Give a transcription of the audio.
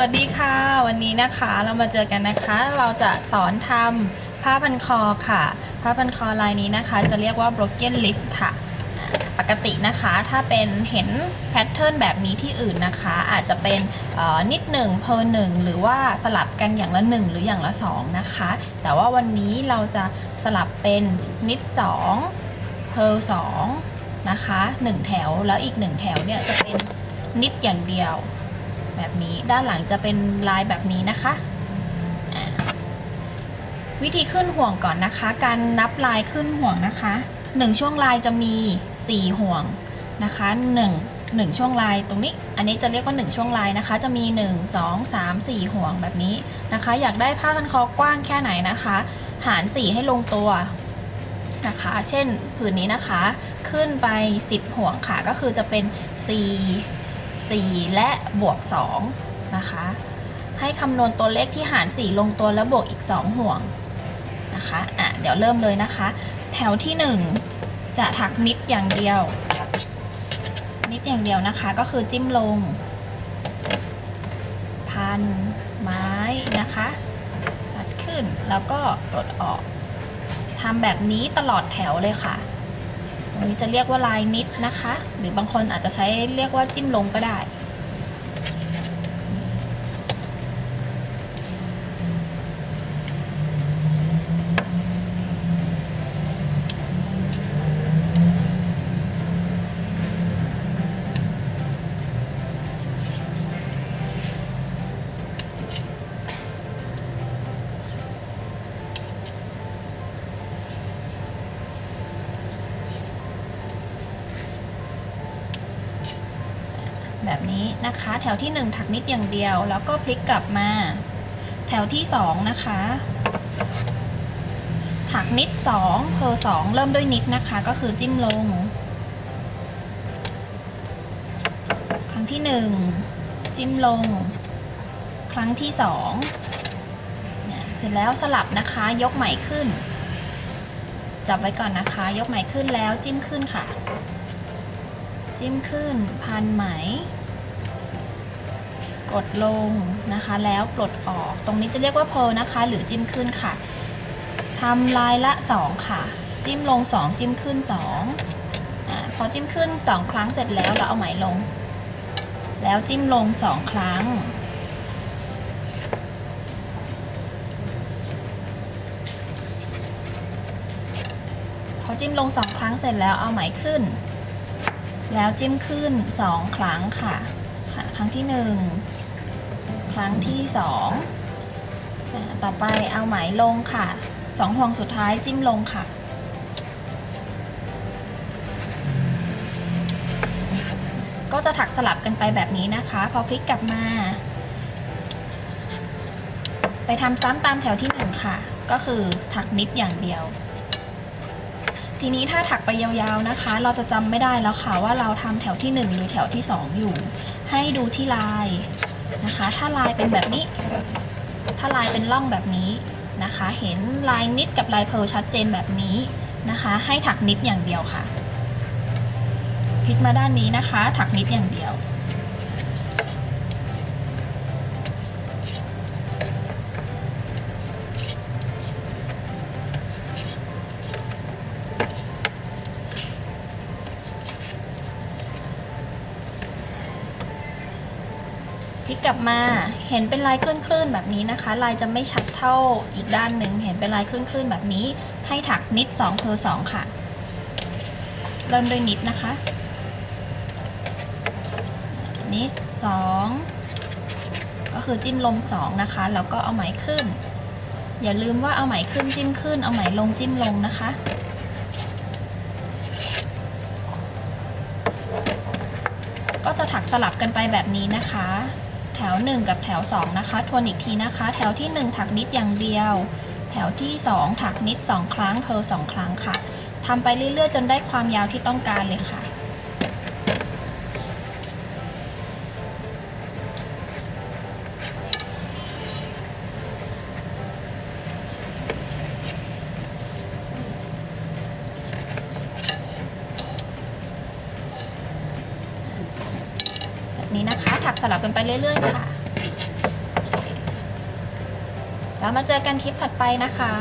วัสดีค่ะวันนี้นะคะเรามาเจอกันนะคะ เราจะสอนทำผ้าพันคอค่ะ ผ้าพันคอลายนี้นะคะ จะเรียกว่า broken l i f ค่ะอ่าปกตินะคะถ้าเป็นเห็นแพทเทิร์นแบบนี้ที่อื่นนะคะ อาจจะเป็นอ่อนิดหนึ่งเพอหนึ่งหรือว่าสลับกันอย่างละหนึ่งหรืออย่างละสองนะคะ แต่ว่าวันนี้เราจะสลับเป็นนิดสองเพอสองนะคะหนึ่งแถวแล้วอีกหนึ่งแถวเนี่ยจะเป็นนิดอย่างเดียว แบบนี้ ด้านหลังจะเป็นลายแบบนี้นะคะ วิธีขึ้นห่วงก่อนนะคะ การนับลายขึ้นห่วงนะคะหนึ่งช่วงลายจะมี 4 ห่วงนะคะ1 1 ช่วงลายตรงนี้ อันนี้จะเรียกว่า 1 ช่วงลายนะคะ จะมี 1 2 3 4 ห่วงแบบนี้นะคะ อยากได้ผ้าพันคอกว้างแค่ไหนนะคะ หาร 4 ให้ลงตัวนะคะ เช่นผืนนี้นะคะ ขึ้นไป 10 ห่วงค่ะ ก็คือจะเป็น 4 4 และบวก2นะคะ ให้คำนวณตัวเลขที่หาร 4 ลงตัวแล้วบวกอีก 2 ห่วงนะคะอะเดี๋ยวเริ่มเลยนะคะ แถวที่ 1 จะถักนิดอย่างเดียว นิดอย่างเดียวนะคะก็คือจิ้มลง พันไม้นะคะปัดขึ้นแล้วก็ปลดออกทำแบบนี้ตลอดแถวเลยค่ะ อันนี้จะเรียกว่าลายนิดนะคะ หรือบางคนอาจจะใช้เรียกว่าจิ้มลงก็ได้ แบบนี้นะคะ แถวที่ 1 ถักนิดอย่างเดียว แล้วก็พลิกกลับมา แถวที่ 2 นะคะ ถักนิด 2 เพอ2เริ่มด้วยนิดนะคะ ก็คือจิ้มลง ครั้งที่ 1 จิ้มลง ครั้งที่2เนี่ยเสร็จแล้วสลับนะคะยกไหมขึ้น จับไว้ก่อนนะคะ ยกไหมขึ้นแล้วจิ้มขึ้นค่ะ จิ้มขึ้น พันไหม กดลงนะคะ แล้วปลดออกตรงนี้จะเรียกว่าเพลนะคะ หรือจิ้มขึ้นค่ะทำลายละ 2 ค่ะ จิ้มลง 2 จิ้มขึ้น2อ่าพอจิ้มขึ้น 2 ครั้งเสร็จแล้วเราเอาไหมลง แล้วจิ้มลง 2 ครั้งพอจิ้มลง 2 ครั้งเสร็จแล้วเอาไหมขึ้น แล้วจิ้มขึ้น 2 ครั้งค่ะค่ะ ครั้งที่ 1 ครั้งที่2อ่าต่อไปเอาไหมลงค่ะ 2 ห่วงสุดท้ายจิ้มลงค่ะก็จะถักสลับกันไปแบบนี้นะคะ พอพลิกกลับมา ไปทำซ้ำตามแถวที่1ค่ะ ก็คือถักนิดอย่างเดียว ทีนี้ถ้าถักไปยาวๆนะคะ เราจะจำไม่ได้แล้วค่ะว่าเราทำแถวที่ 1 หรือแถวที่ 2 อยู่ ให้ดูที่ลายนะคะ ถ้าลายเป็นแบบนี้ ถ้าลายเป็นร่องแบบนี้นะคะ เห็นลายนิดกับลายเพลชัดเจนแบบนี้นะคะ ให้ถักนิดอย่างเดียวค่ะ พลิกมาด้านนี้นะคะ ถักนิดอย่างเดียว ลิกกลับมาเห็นเป็นลายคลื่นๆแบบนี้นะคะ ลายจะไม่ชัดเท่าอีกด้านหนึ่งเห็นเป็นลายคลื่นๆแบบนี้ ให้ถักนิด2เพอ2ค่ะ เริ่มด้วยนิดนะคะ นิด 2 ก็คือจิ้มลง2นะคะ แล้วก็เอาไหมขึ้น อย่าลืมว่าเอาไหมขึ้นจิ้มขึ้น เอาไหมลงจิ้มลงนะคะก็จะถักสลับกันไปแบบนี้นะคะ ถว 1 กับแถว 2 นะคะ ทวนอีกทีนะคะ แถวที่ 1 ถักนิดอย่างเดียว แถวที่ 2 ถักนิด 2 ครั้งเพล2ครั้งค่ะทำไปเรื่อยๆ จนได้ความยาวที่ต้องการเลยค่ะ ถักสลับกันไปเรื่อยๆค่ะ แล้วมาเจอกันคลิปถัดไปนะคะ